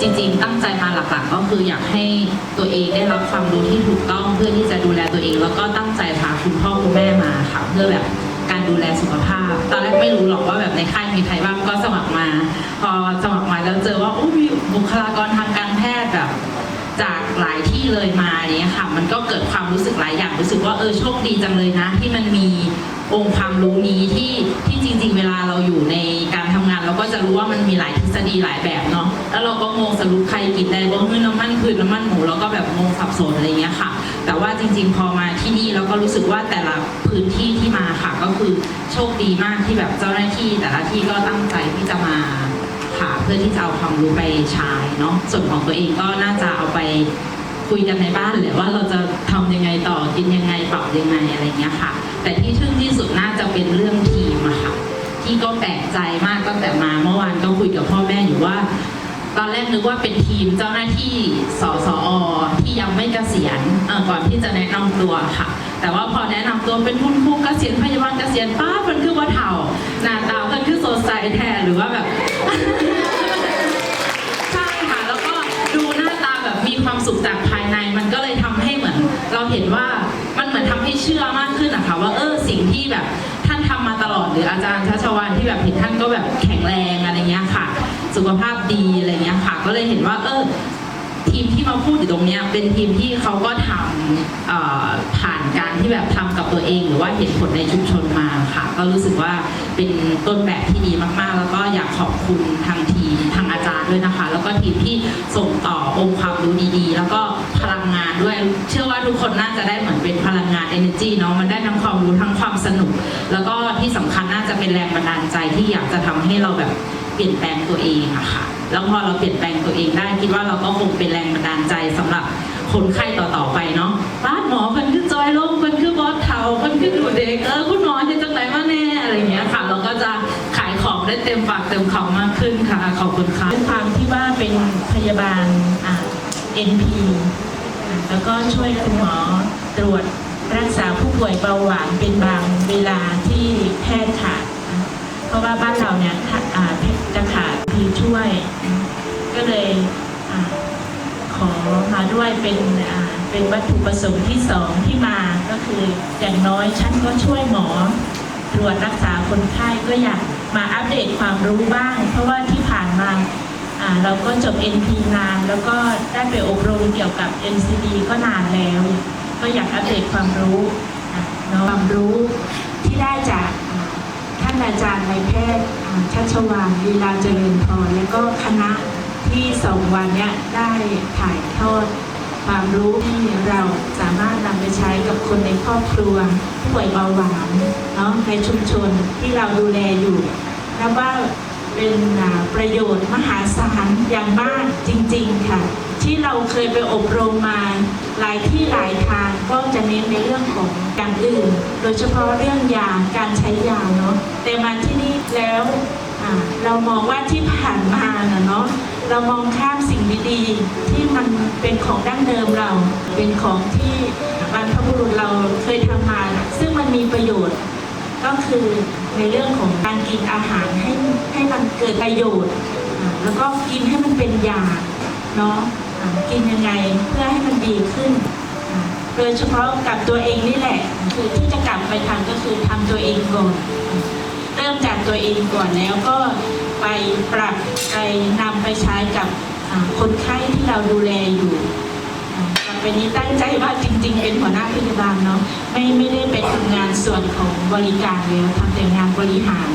จริงๆ ตั้งใจมาหลักๆ ก็คืออยากให้ตัวเองได้รับความรู้ที่ถูกต้องเพื่อที่จะดูแลตัวเอง แล้วก็ตั้งใจพาคุณพ่อคุณแม่มาค่ะเพื่อแบบการดูแลสุขภาพ ตอนแรกไม่รู้หรอกว่าแบบในค่ายมีใครบ้างก็สมัครมา พอสมัครมาแล้วเจอว่าโอ้มีบุคลากรทางการแพทย์แบบ จากหลายที่เลยมาเนี่ยค่ะ มันก็เกิดความรู้สึกหลายอย่างรู้สึกว่าเออโชคดีจังเลยนะ ที่มันมีองค์ความรู้นี้ที่ที่จริง ๆ เวลาเราอยู่ในการทำงานเรา ก็จะรู้ว่ามันมีหลายทฤษฎีหลายแบบเนาะแล้วเราก็งงสรุปใครกินได้ว่าเฮ้ยน้ำมันคือน้ำมันหมูแล้วก็แบบงงสับสนอะไรเงี้ยค่ะ แต่ว่าจริง ๆ พอมาที่นี่เราก็รู้สึกว่าแต่ละพื้นที่ที่มาค่ะก็คือโชคดีมากที่แบบเจ้าหน้าที่ แต่ละที่ก็ตั้งใจที่จะมาค่ะเพื่อที่จะเอาความรู้ไปใช้เนาะส่วนของตัวเองก็น่าจะเอาไปคุยกันในบ้านแหละว่าเราจะทำยังไงต่อกินยังไงปรับยังไงอะไรเงี้ยค่ะ แต่ที่ทึ่งที่สุดน่าจะเป็นเรื่องทีี่ก็แปลกใจมากตั้งแต่มาเมื่อวานก็คุยกับพ่อแม่อยู่ว่า ตอนแรกนึกว่าเป็นทีมเจ้าหน้าที่สสอที่ยังไม่เกษียณก่อนที่จะแนะนำตัวค่ะ แต่ว่าพอแนะนำตัวเป็นคุณครูเกษียณพยาบาลเกษียณป้ามันคือว่าเถ่าหน้าตามันคือสดใสแทนหรือว่าแบบใช่ค่ะแล้วก็ดูหน้าตาแบบมีความสุขจากภายในมันก็เลยทำให้เหมือน เราเห็นว่ามันเหมือนทำให้เชื่อมากขึ้นนะคะว่าเออสิ่งที่แบบ หรืออาจารย์ชัชวานที่แบบเห็นท่านก็แบบแข็งแรงอะไรเงี้ยค่ะ สุขภาพดีอะไรเงี้ยค่ะ ก็เลยเห็นว่าเออทีมที่มาพูดอยู่ตรงเนี้ยเป็นทีมที่เขาก็ทำผ่านการที่แบบทำกับตัวเอง หรือว่าเห็นผลในชุมชนมาค่ะ ก็รู้สึกว่าเป็นต้นแบบที่ดีมากๆ แล้วก็อยากขอบคุณทางทีมทางอาจารย์ด้วยนะคะ แล้วก็ทีมที่ส่ง เป็นพลังงาน energy เนาะมันได้ทั้งความรู้ทั้งความสนุก แล้วก็ที่สำคัญน่าจะเป็นแรงบันดาลใจที่อยากจะทำให้เราแบบเปลี่ยนแปลงตัวเองอะค่ะแล้วพอเราเปลี่ยนแปลงตัวเองได้คิดว่าเราก็คงเป็นแรงบันดาลใจสำหรับคนไข้ต่อๆไปเนาะป้าดหมอคนคือจอยลงคนคือบอสเทาคนคือดูเด็กเออคุณหมอเห็นจังไหนมาแน่อะไรเงี้ยค่ะเราก็จะขายของได้เต็มปากเต็มคำมากขึ้นค่ะ ขอบคุณค่ะด้วยความที่ว่าเป็นพยาบาลอ่า NP แล้วก็ช่วยคุณหมอ ตรวจรักษาผู้ป่วยเบาหวานเป็นบางเวลาที่แพทย์ขาด เพราะว่าบ้านเราเนี่ยจะขาดพีช่วย ก็เลยอขอมาด้วยเป็นเป็นวัตถุประสงค์ที่สองที่มาก็คืออย่างน้อยฉันก็ช่วยหมอ ตรวจรักษาคนไข้ก็อยากมาอัปเดตความรู้บ้าง เพราะว่าที่ผ่านมาอ่าเราก็จบ NP นาน แล้วก็ได้ไปอบรมเกี่ยวกับ NCD ก็นานแล้ว ก็อยากอัปเดตความรู้เนาะความรู้ที่ได้จากท่านอาจารย์นายแพทย์ชัชวานลีลาเจริญพรและก็คณะที่สองวันเนี้ยได้ถ่ายทอดความรู้ที่เราสามารถนำไปใช้กับคนในครอบครัวผู้ป่วยเบาหวานเนาะในชุมชนที่เราดูแลอยู่นับว่าเป็นประโยชน์มหาศาลอย่างมากจริง ๆ ค่ะ ที่เราเคยไปอบรมมาหลายที่หลายทางก็จะเน้นในเรื่องของการอื่น โดยเฉพาะเรื่องยาการใช้ยาเนาะแต่มาที่นี่แล้วเรามองว่าที่ผ่านมานะเนาะเรามองข้ามสิ่งดีๆที่มันเป็นของดั้งเดิมเรา เป็นของที่บรรพบุรุษเราเคยทำมา ซึ่งมันมีประโยชน์ก็คือในเรื่องของการกินอาหารให้ให้มันเกิดประโยชน์ แล้วก็กินให้มันเป็นยาเนาะ กินยังไงเพื่อให้มันดีขึ้น โดยเฉพาะกับตัวเองนี่แหละ คือที่จะกลับไปทำก็คือทำตัวเองก่อนเริ่มจากตัวเองก่อนแล้วก็ไปปรับไปนำไปใช้กับคนไข้ที่เราดูแลอยู่ อ่าต่อไปนี้ตั้งใจว่าจริง ๆ เป็นหัวหน้าพยาบาลเนาะไม่ไม่ได้ไปทำงานส่วนของบริการแล้วทำแต่งานบริหาร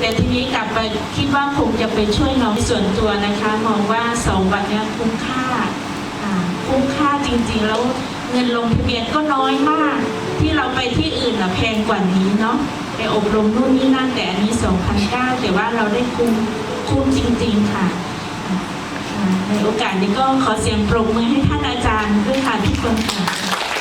แต่ทีนี้กลับไปคิดว่าคงจะไปช่วยน้องส่วนตัวนะคะ มองว่าสองวันนี้คุ้มค่าคุ้มค่าจริง ๆ แล้วเงินลงทะเบียนก็น้อยมาก ที่เราไปที่อื่นอะแพงกว่านี้เนาะไปอบรมนู่นนี่นั่นแต่อันนี้2,009แต่ว่าเราได้คุ้มคุ้มจริง ๆ ค่ะ โอกาสนี้ก็ขอเสียงปรบมือให้ท่านอาจารย์ด้วยค่ะทุกคนค่ะ